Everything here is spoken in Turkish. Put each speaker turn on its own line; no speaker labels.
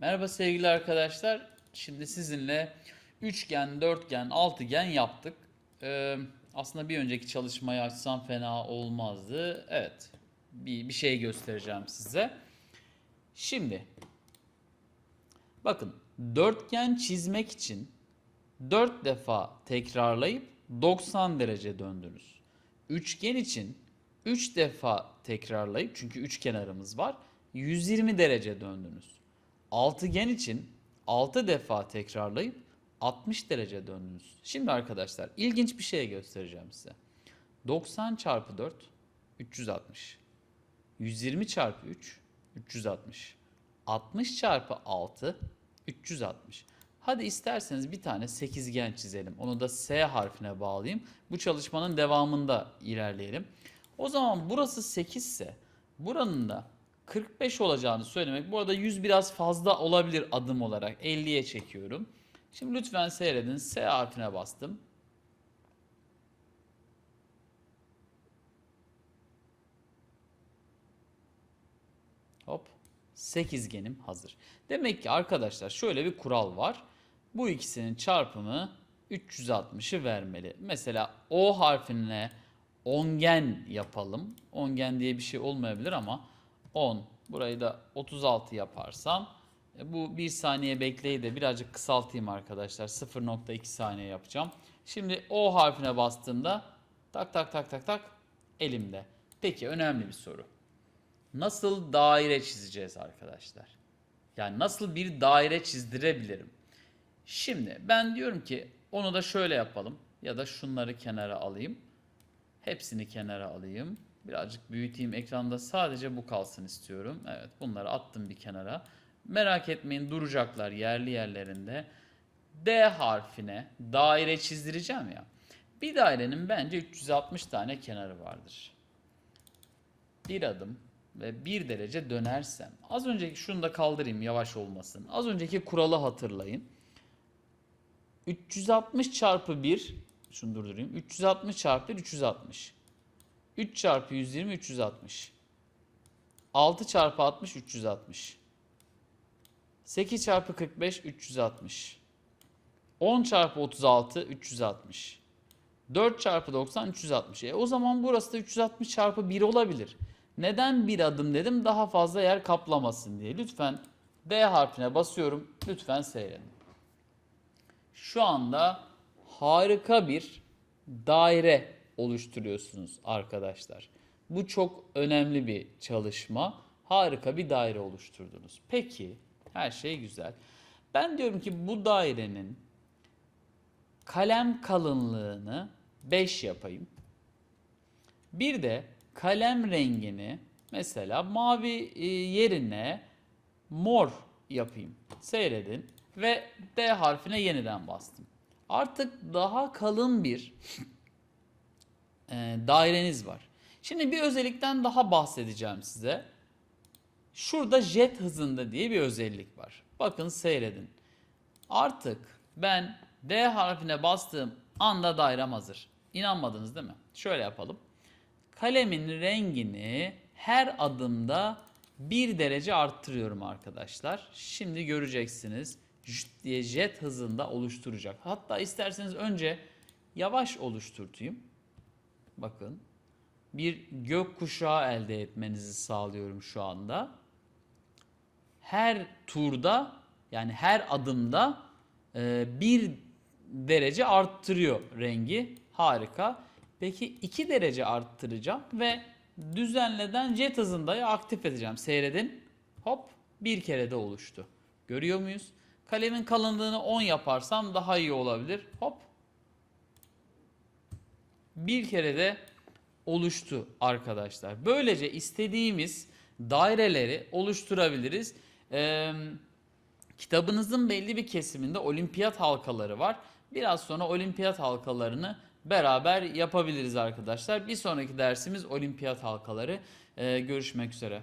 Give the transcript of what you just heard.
Merhaba sevgili arkadaşlar. Şimdi sizinle üçgen, dörtgen, altıgen yaptık. Ee, aslında bir önceki çalışmayı açsam fena olmazdı. Evet, bir, bir şey göstereceğim size. Şimdi, bakın dörtgen çizmek için 4 defa tekrarlayıp 90 derece döndünüz. Üçgen için 3 defa tekrarlayıp çünkü üç kenarımız var 120 derece döndünüz. Altıgen için 6 defa tekrarlayıp 60 derece döndünüz. Şimdi arkadaşlar ilginç bir şey göstereceğim size. 90 çarpı 4 360. 120 çarpı 3 360. 60 çarpı 6 360. Hadi isterseniz bir tane sekizgen çizelim. Onu da S harfine bağlayayım. Bu çalışmanın devamında ilerleyelim. O zaman burası 8 ise buranın da 45 olacağını söylemek. Bu arada 100 biraz fazla olabilir adım olarak. 50'ye çekiyorum. Şimdi lütfen seyredin. S harfine bastım. Hop. Sekizgenim hazır. Demek ki arkadaşlar şöyle bir kural var. Bu ikisinin çarpımı 360'ı vermeli. Mesela O harfine ongen yapalım. Ongen diye bir şey olmayabilir ama 10. Burayı da 36 yaparsam e, bu 1 saniye bekleyi de birazcık kısaltayım arkadaşlar. 0.2 saniye yapacağım. Şimdi O harfine bastığımda tak tak tak tak tak elimde. Peki önemli bir soru. Nasıl daire çizeceğiz arkadaşlar? Yani nasıl bir daire çizdirebilirim? Şimdi ben diyorum ki onu da şöyle yapalım ya da şunları kenara alayım. Hepsini kenara alayım. Birazcık büyüteyim ekranda sadece bu kalsın istiyorum. Evet bunları attım bir kenara. Merak etmeyin duracaklar yerli yerlerinde. D harfine daire çizdireceğim ya. Bir dairenin bence 360 tane kenarı vardır. Bir adım ve bir derece dönersem. Az önceki şunu da kaldırayım yavaş olmasın. Az önceki kuralı hatırlayın. 360 çarpı 1 şunu durdurayım. 360 çarpı 1 360. 3 çarpı 120 360. 6 çarpı 60 360. 8 çarpı 45 360. 10 çarpı 36 360. 4 çarpı 90 360. E o zaman burası da 360 çarpı 1 olabilir. Neden bir adım dedim? Daha fazla yer kaplamasın diye. Lütfen D harfine basıyorum. Lütfen seyredin. Şu anda harika bir daire oluşturuyorsunuz arkadaşlar. Bu çok önemli bir çalışma. Harika bir daire oluşturdunuz. Peki her şey güzel. Ben diyorum ki bu dairenin kalem kalınlığını 5 yapayım. Bir de kalem rengini mesela mavi e, yerine mor yapayım. Seyredin ve D harfine yeniden bastım. Artık daha kalın bir e, daireniz var. Şimdi bir özellikten daha bahsedeceğim size. Şurada jet hızında diye bir özellik var. Bakın seyredin. Artık ben D harfine bastığım anda dairem hazır. İnanmadınız değil mi? Şöyle yapalım. Kalemin rengini her adımda bir derece arttırıyorum arkadaşlar. Şimdi göreceksiniz. Diye jet hızında oluşturacak. Hatta isterseniz önce yavaş oluşturtayım. Bakın. Bir gök kuşağı elde etmenizi sağlıyorum şu anda. Her turda yani her adımda e, bir derece arttırıyor rengi. Harika. Peki 2 derece arttıracağım ve düzenleden jet hızında aktif edeceğim. Seyredin. Hop bir kere de oluştu. Görüyor muyuz? Kalemin kalınlığını 10 yaparsam daha iyi olabilir. Hop. Bir kere de oluştu arkadaşlar. Böylece istediğimiz daireleri oluşturabiliriz. Ee, kitabınızın belli bir kesiminde olimpiyat halkaları var. Biraz sonra olimpiyat halkalarını beraber yapabiliriz arkadaşlar. Bir sonraki dersimiz olimpiyat halkaları. Ee, görüşmek üzere.